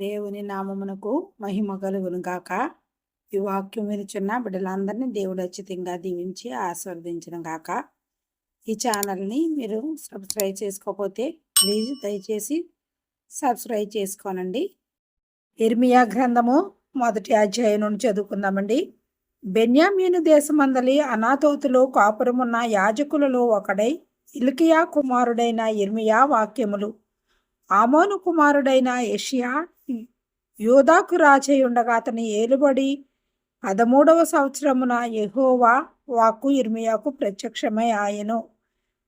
దేవుని నామమునకు మహిమ కలుగును గాక. ఈ వాక్యం వినిచున్న బిడ్డలందరినీ దేవుడు అచ్చితంగా దీవించి ఆస్వాదించడం గాక. ఈ ఛానల్ని మీరు సబ్స్క్రైబ్ చేసుకోకపోతే ప్లీజ్ దయచేసి సబ్స్క్రైబ్ చేసుకోనండి. ఇర్మియా గ్రంథము మొదటి అధ్యాయం నుండి చదువుకుందామండి. బెన్యామీను దేశమందలి అనాథోతులు కాపురమున్న యాజకులలో ఒకడై ఇల్కియా కుమారుడైన ఇర్మియా వాక్యములు. ఆమోను కుమారుడైన యషియా యోధాకు రాజై ఉండగా అతని ఏలుబడి పదమూడవ సంవత్సరమున యహోవా వాక్కు ఇర్మియాకు ప్రత్యక్షమై ఆయను.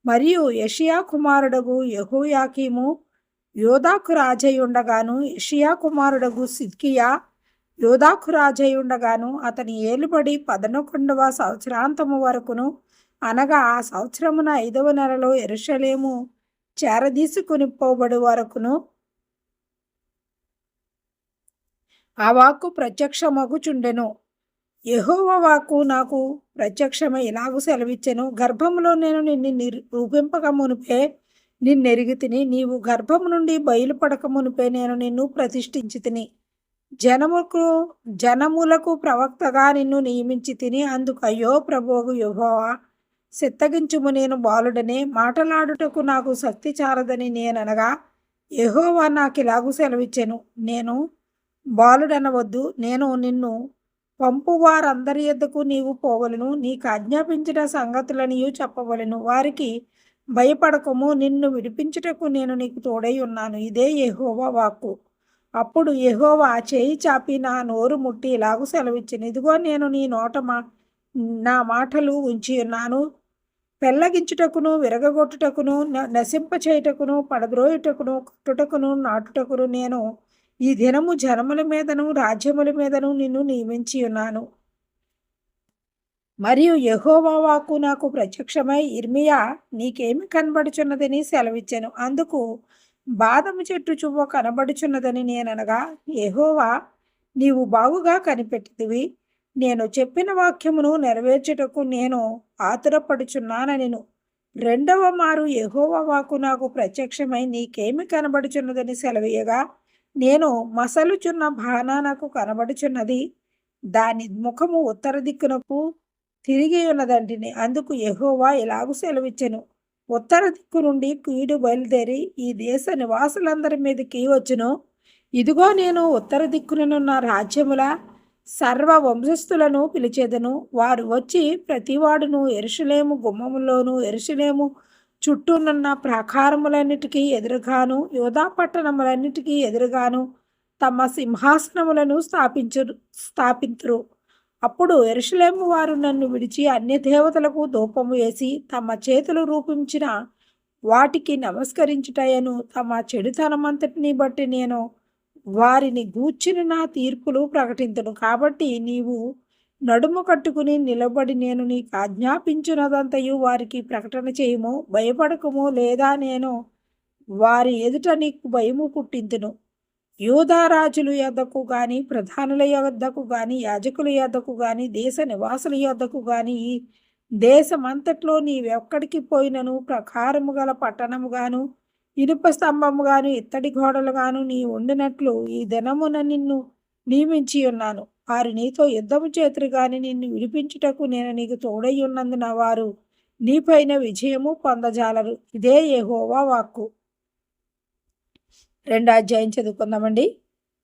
మరియు యషియా కుమారుడగు యహోయాకీము యోధాకు రాజై ఉండగాను యషియా కుమారుడగు సిద్కియా యోధాకు రాజై ఉండగాను అతని ఏలుబడి పదనొకొండవ సంవత్సరాంతము వరకును అనగా ఆ సంవత్సరమున ఐదవ నెలలో ఎరుషలేము చేరదీసుకుని పోబడి వరకును ఆ వాక్కు ప్రత్యక్షమగుచుండెను. యహోవ వాక్కు నాకు ప్రత్యక్షమై ఇలాగూ సెలవిచ్చెను? గర్భములో నేను నిన్ను నిర్ రూపింపక మునిపే నిన్నెరిగి తిని నీవు గర్భము నుండి బయలుపడక మునిపే నేను నిన్ను ప్రతిష్ఠించి తిని జనముకు జనములకు ప్రవక్తగా నిన్ను నియమించి తిని అందుకు అయ్యో ప్రభువు యహోవా సిత్తగించుము నేను బాలుడనే మాటలాడుటకు నాకు శక్తి చారదని నేననగా యహోవా నాకు ఇలాగూ సెలవిచ్చాను. నేను బాలుడనవద్దు. నేను నిన్ను పంపు వారందరి ఎద్దకు నీవు పోవలను. నీకు ఆజ్ఞాపించిన సంగతులనియు చెప్పవలను. వారికి భయపడకము. నిన్ను విడిపించుటకు నేను నీకు తోడై ఉన్నాను. ఇదే యహోవా వాక్కు. అప్పుడు యహోవా చేయి చాపి నా నోరు ముట్టి ఇలాగు సెలవిచ్చింది ఇదిగో నేను నీ నోట మా నా మాటలు ఉంచి ఉన్నాను. పెళ్ళగించుటకును విరగగొట్టుటకును నశింప చేయుటకును పడద్రోయుటకును కుట్టుటకును నాటుటకును నేను ఈ దినము జనముల మీదను రాజ్యముల మీదను నిన్ను నియమించి ఉన్నాను. మరియు యహోవాకు నాకు ప్రత్యక్షమై ఇర్మియా నీకేమి కనబడుచున్నదని సెలవిచ్చాను. అందుకు బాదము చెట్టు చువ్వ కనబడుచున్నదని నేననగా యహోవా నీవు బాగుగా కనిపెట్టిదివి నేను చెప్పిన వాక్యమును నెరవేర్చుటకు నేను ఆతురపడుచున్నాననిను. రెండవ మారు యహోవాకు నాకు ప్రత్యక్షమై నీకేమి కనబడుచున్నదని సెలవీయగా నేను మసలుచున్న బాణ నాకు కనబడుచున్నది. దాని ముఖము ఉత్తర దిక్కునకు తిరిగి ఉన్నదంటిని. అందుకు ఎహోవా ఇలాగు సెలవిచ్చెను? ఉత్తర దిక్కు నుండి కీడు బయలుదేరి ఈ దేశ నివాసులందరి మీదకి వచ్చును? ఇదిగో నేను ఉత్తర దిక్కునున్న రాజ్యముల సర్వ వంశస్థులను పిలిచేదను. వారు వచ్చి ప్రతివాడును ఎరుషులేము గుమ్మములోను ఎరుషులేము చుట్టూనున్న ప్రాకారములన్నిటికీ ఎదురుగాను యోధా పట్టణములన్నిటికీ ఎదురుగాను తమ సింహాసనములను స్థాపించరు స్థాపించరు అప్పుడు ఎరుషలేము వారు నన్ను విడిచి అన్య దేవతలకు ధూపము వేసి తమ చేతులు రూపించిన వాటికి నమస్కరించుటయను తమ చెడుతనమంతటిని బట్టి నేను వారిని గూర్చిన నా తీర్పులు ప్రకటించను కాబట్టి నీవు నడుము కట్టుకుని నిలబడి నేను నీకు ఆజ్ఞాపించినదంతయు వారికి ప్రకటన చేయము భయపడకము లేదా నేను వారి ఎదుట నీకు భయము పుట్టింతును. యూదారాజుల యొద్దకు కానీ ప్రధానుల యొద్దకు కానీ యాజకుల యొద్దకు కానీ దేశ నివాసుల యొద్దకు కానీ ఈ దేశమంతట్లో నీవెక్కడికి పోయినను? ప్రకారము గల పట్టణముగాను ఇనుప స్తంభముగాను ఇత్తడి గోడలుగాను నీ ఉండినట్లు ఈ దినమున నిన్ను నియమించి ఉన్నాను. వారు నీతో యుద్ధము చేతురు గాని నిన్ను విడిపించుటకు నేను నీకు తోడయ్యున్నందున వారు నీపైన విజయము పొందజాలరు. ఇదే యహోవా వాక్కు. రెండు అధ్యాయం చదువుకుందామండి.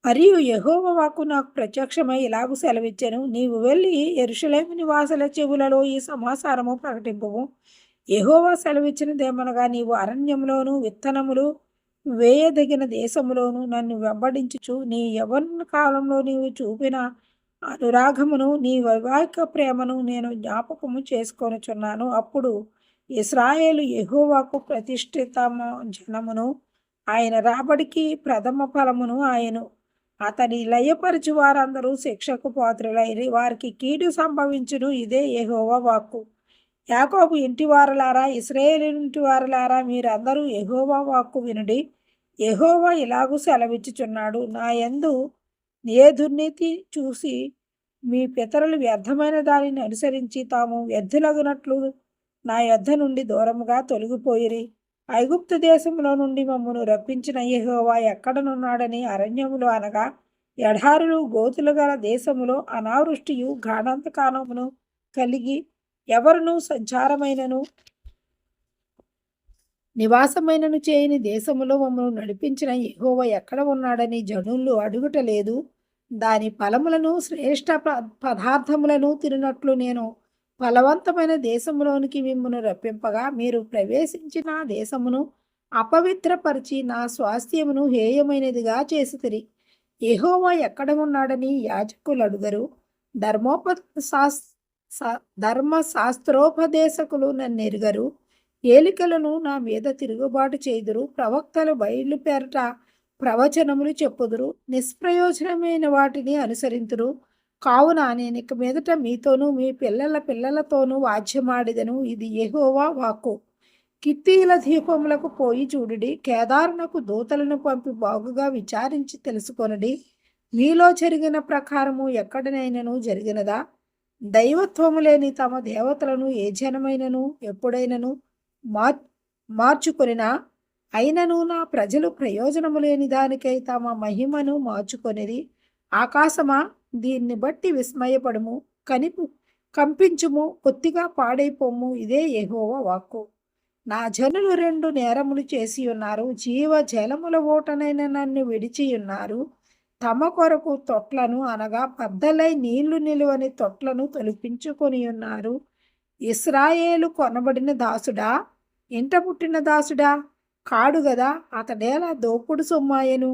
మరియు యహోవ వాక్కు నాకు ప్రత్యక్షమై ఇలాగూ సెలవిచ్చాను. నీవు వెళ్ళి ఎరుషులేమి నివాసుల చెవులలో ఈ సమాచారము ప్రకటింపము. యహోవా సెలవిచ్చినదేమనగా నీవు అరణ్యంలోను విత్తనములు వేయదగిన దేశములోను నన్ను వెంబడించుచు నీ యవన కాలంలో నీవు చూపిన అనురాగమును నీ వైవాహిక ప్రేమను నేను జ్ఞాపకము చేసుకొనుచున్నాను. అప్పుడు ఇస్రాయేలు యహోవాకు ప్రతిష్ఠిత జనమును ఆయన రాబడికి ప్రథమ ఫలమును ఆయను అతని లయపరిచి వారందరూ శిక్షకు పాత్రులైరి వారికి కీడు సంభవించును ఇదే యహోవా వాక్కు. యాకోబు ఇంటి వారలారా ఇస్రాయేల్ ఇంటి వారలారా మీరందరూ ఎహోవా వాక్కు వినుడి ఎహోవా ఇలాగూ సెలవిచ్చుచున్నాడు నా యందు ఏ దుర్నీతి చూసి మీ పితరులు వ్యర్థమైన దానిని అనుసరించి తాము వ్యర్థులగునట్లు నా యొద్ద నుండి దూరముగా తొలగిపోయిరి. ఐగుప్తు దేశంలో నుండి మమ్మను రప్పించిన యహోవా ఎక్కడనున్నాడని అరణ్యములు అనగా ఎడారులు గోతులు గల దేశములో అనావృష్టియు గాఢాంతకాలమును కలిగి ఎవరును సంచారమైనను నివాసమైనను చేయని దేశములో మమ్మను నడిపించిన ఎహోవ ఎక్కడ ఉన్నాడని జనులు అడుగుటలేదు. దాని ఫలములను శ్రేష్ట ప- పదార్థములను తిరినట్లు నేను ఫలవంతమైన దేశములోనికి మిమ్మను రప్పింపగా మీరు ప్రవేశించిన దేశమును అపవిత్రపరిచి నా స్వాస్థ్యమును హేయమైనదిగా చేసితిరి. ఎహోవా ఎక్కడ ఉన్నాడని యాజకులు అడుగరు ధర్మోప శాస్ ధర్మ శాస్త్రోపదేశకులు నన్ను ఎరుగరు ఏలికలను నా మీద తిరుగుబాటు చేయుదురు. ప్రవక్తలు బయలుపేరట ప్రవచనములు చెప్పుదురు. నిష్ప్రయోజనమైన వాటిని అనుసరింతురు. కావున నేను ఇక మీదట మీతోనూ మీ పిల్లల పిల్లలతోనూ వాద్యమాడిదను. ఇది ఎహోవా వాక్కు. కిత్తీల దీపములకు పోయి చూడుడి. కేదారునకు దూతలను పంపి బాగుగా విచారించి తెలుసుకొనడి. మీలో జరిగిన ప్రకారము ఎక్కడనైనను జరిగినదా? దైవత్వము లేని తమ దేవతలను ఏ జనమైనను? ఎప్పుడైనను? మార్ మార్చుకొనినా అయినను నా ప్రజలు ప్రయోజనము లేని దానికై తమ మహిమను మార్చుకొనిది ఆకాశమా దీన్ని బట్టి విస్మయపడము. కనిపు కంపించుము. కొద్దిగా పాడైపోము. ఇదే ఎహోవ వాక్కు. నా జనులు రెండు నేరములు చేసి ఉన్నారు జీవ జలముల ఓటనైన నన్ను విడిచి ఉన్నారు తమ కొరకు తొట్లను అనగా పద్దలై నీళ్ళు నిలువని తొట్లను తొలిపించుకొని ఉన్నారు ఇస్రాయేలు కొనబడిన దాసుడా ఇంట పుట్టిన దాసుడా? కాడు గదా అతడేలా దోపుడు సొమ్మాయెను?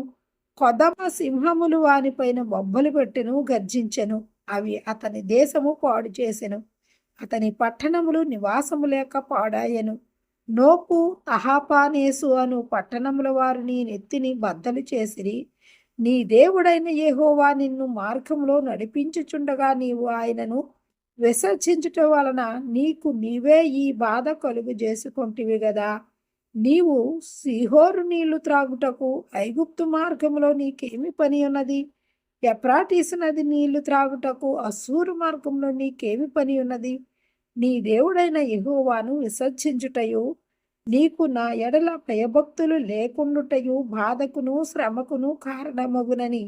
కొదమ సింహములు వానిపైన బొబ్బలు పెట్టెను గర్జించెను. అవి అతని దేశము పాడు చేసెను. అతని పట్టణములు నివాసము లేక పాడాయెను. నోపు తహాపానేసు అను పట్టణముల వారు నీ నెత్తిని బద్దలు చేసిరి. నీ దేవుడైన యెహోవా నిన్ను మార్గంలో నడిపించుచుండగా నీవు ఆయనను విసర్జించుట వలన నీకు నీవే ఈ బాధ కలుగు చేసుకొంటివి గదా. నీవు సిహోరు నీళ్ళు త్రాగుటకు ఐగుప్తు మార్గంలో నీకేమి పని ఉన్నది? ఎప్రాటీసు నది నీళ్ళు త్రాగుటకు అసూరు మార్గంలో నీకేమి పని ఉన్నది? నీ దేవుడైన యెహోవాను విసర్జించుటయు నీకు నా ఎడల భయభక్తులు లేకుండుటయు బాధకును శ్రమకును కారణమగునని.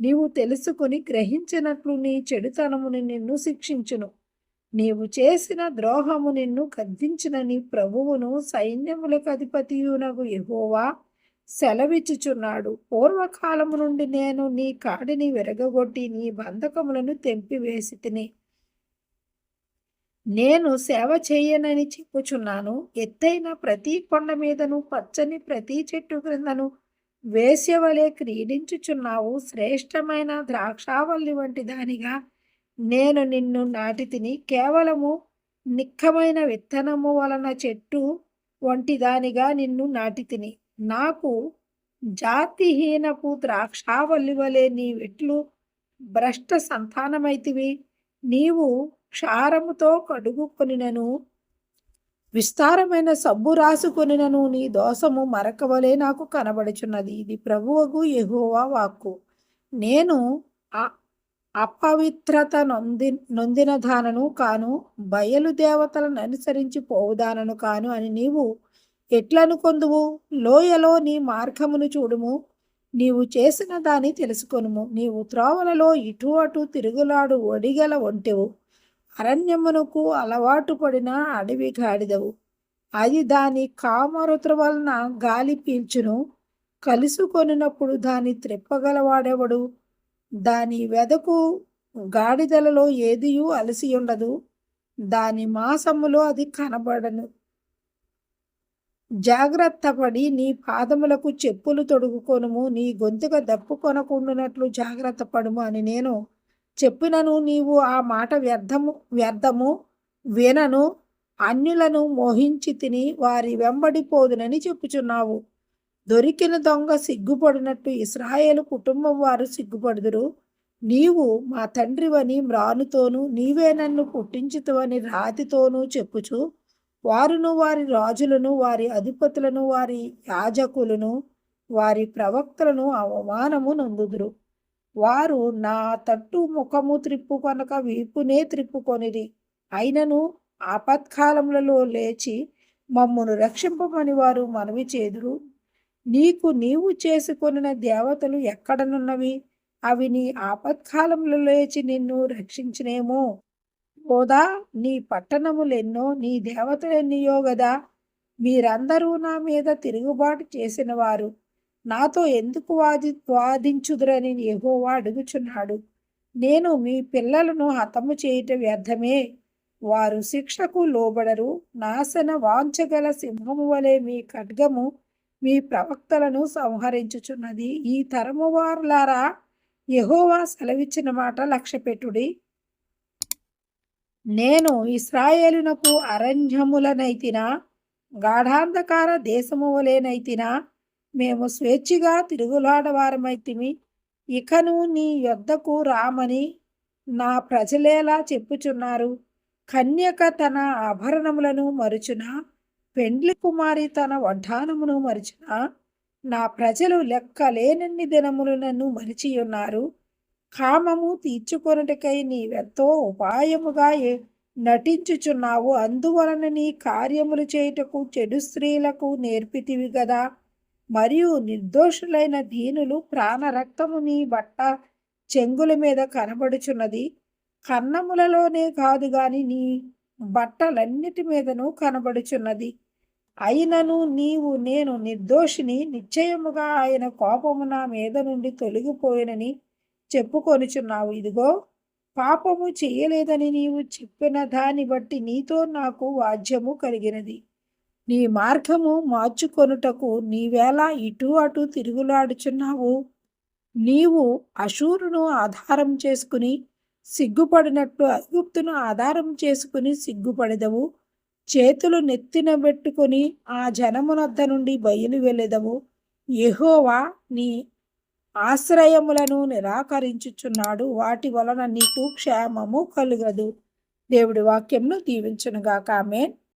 నీవు తెలుసుకుని గ్రహించినట్లు నీ చెడుతనముని నిన్ను శిక్షించును. నీవు చేసిన ద్రోహము నిన్ను కద్దించిన నీ ప్రభువును సైన్యములకు అధిపతియునగు ఎహోవా సెలవిచ్చుచున్నాడు. పూర్వకాలము నుండి నేను నీ కాడిని విరగగొట్టి నీ బంధకములను తెంపివేసి తిని నేను సేవ చేయనని చెప్పుచున్నాను. ఎత్తైన ప్రతి కొండ మీదను పచ్చని ప్రతి చెట్టు క్రిందను వేశ్యవలే క్రీడించుచున్నావు. శ్రేష్టమైన ద్రాక్షావల్లి వంటి దానిగా నేను నిన్ను నాటి తిని కేవలము నిక్కమైన విత్తనము వలన చెట్టు వంటి దానిగా నిన్ను నాటి తిని నాకు జాతిహీనపు ద్రాక్షావల్లి వలె నీ వెట్లు భ్రష్ట సంతానమైతివి. నీవు క్షారముతో కడుగుకొనినను. విస్తారమైన సబ్బు రాసుకొనినను నీ దోషము మరకవలే నాకు కనబడుచున్నది. ఇది ప్రభువుకు ఎహోవా వాక్కు. నేను అ- అపవిత్రత నొంది నొందిన దానను కాను బయలు దేవతలను అనుసరించి పోవుదానను కాను అని నీవు ఎట్లనుకొందువు? లోయలో నీ మార్గమును చూడుము. నీవు చేసిన దాన్ని తెలుసుకొనుము. నీవు త్రోవలలో ఇటు అటు తిరుగులాడు ఒడిగల ఒంటెవు. అరణ్యమునకు అలవాటు పడిన అడవి గాడిదవు. అది దాని కామరుతుల వలన గాలి పీల్చును. కలుసుకొనినప్పుడు దాని త్రిప్పగలవాడెవడు? దాని వెదకు గాడిదలలో ఏదియూ అలసి ఉండదు. దాని మాసములో అది కనబడను. జాగ్రత్త పడి నీ పాదములకు చెప్పులు తొడుగుకొనుము. నీ గొంతుక దప్పుకొనకుండునట్లు జాగ్రత్త పడుము అని నేను చెప్పినను నీవు ఆ మాట వ్యర్థము వ్యర్థము వినను అన్యులను మోహించి తిని వారి వెంబడిపోదునని చెప్పుచున్నావు. దొరికిన దొంగ సిగ్గుపడినట్టు ఇస్రాయేలు కుటుంబం వారు సిగ్గుపడుదురు. నీవు మా తండ్రివని మ్రానుతోనూ నీవే నన్ను పుట్టించుతువని రాతితోనూ చెప్పుచు వారును వారి రాజులను వారి అధిపతులను వారి యాజకులను వారి ప్రవక్తలను అవమానము నందుదురు. వారు నా తట్టు ముఖము త్రిప్పుకొనక వీపునే త్రిప్పుకొనిరి. అయినను ఆపత్కాలములలో లేచి మమ్మను రక్షింపమని వారు మనవి చేదురు. నీకు నీవు చేసుకొనిన దేవతలు ఎక్కడనున్నవి? అవి నీ ఆపత్కాలంలో లేచి నిన్ను రక్షించినేమో? ఓదా నీ పట్టణములెన్నో నీ దేవతలెన్నియో గదా? మీరందరూ నా మీద తిరుగుబాటు చేసిన వారు నాతో ఎందుకు వాది వాదించుదురని యెహోవా అడుగుచున్నాడు. నేను మీ పిల్లలను హతము చేయుట వ్యర్థమే. వారు శిక్షకు లోబడరు. నాశన వాంచగల సింహము వలె మీ ఖడ్గము మీ ప్రవక్తలను సంహరించుచున్నది. ఈ తరము వారులారా యహోవా సెలవిచ్చిన మాట లక్ష్యపెట్టుడి. నేను ఇస్రాయేలునకు అరణ్యములనైతినా గాఢాంధకార దేశము వలెనైతినా మేము స్వేచ్ఛగా తిరుగులాడవారమైతిమి. ఇకను నీ యొద్దకు రామని నా ప్రజలేలా చెప్పుచున్నారు. కన్యక తన ఆభరణములను మరుచున? పెండ్లి కుమారి తన వడ్డానమును మరిచిన? నా ప్రజలు లెక్కలేనన్ని దినములు నన్ను మరిచియున్నారు. కామము తీర్చుకొనుటకై నీవెంతో ఉపాయముగా నటించుచున్నావు. అందువలన నీ కార్యములు చేయుటకు చెడు స్త్రీలకు నేర్పితివి గదా? మరియు నిర్దోషులైన దీనులు ప్రాణరక్తము నీ బట్ట చెంగుల మీద కనబడుచున్నది. కన్నములలోనే కాదు గాని నీ బట్టలన్నిటి మీదను కనబడుచున్నది. అయినను నీవు నేను నిర్దోషిని నిశ్చయముగా ఆయన కోపము నా మీద నుండి తొలగిపోయినని చెప్పుకొనుచున్నావు. ఇదిగో పాపము చేయలేదని నీవు చెప్పిన దాన్ని బట్టి నీతో నాకు వాద్యము కలిగినది. నీ మార్గము మార్చుకొనుటకు నీవేళ ఇటు అటు తిరుగులాడుచున్నావు. నీవు అశూరును ఆధారం చేసుకుని సిగ్గుపడినట్లు ఐగుప్తును ఆధారం చేసుకుని సిగ్గుపడదవు. చేతులు నెత్తిన పెట్టుకుని ఆ జనమునొద్ద నుండి బయలు వెళ్ళెదవు. ఎహోవా నీ ఆశ్రయములను నిరాకరించుచున్నాడు. వాటి వలన నీకు క్షేమము కలుగదు. దేవుడి వాక్యంను దీవించునుగాక. ఆమెన్.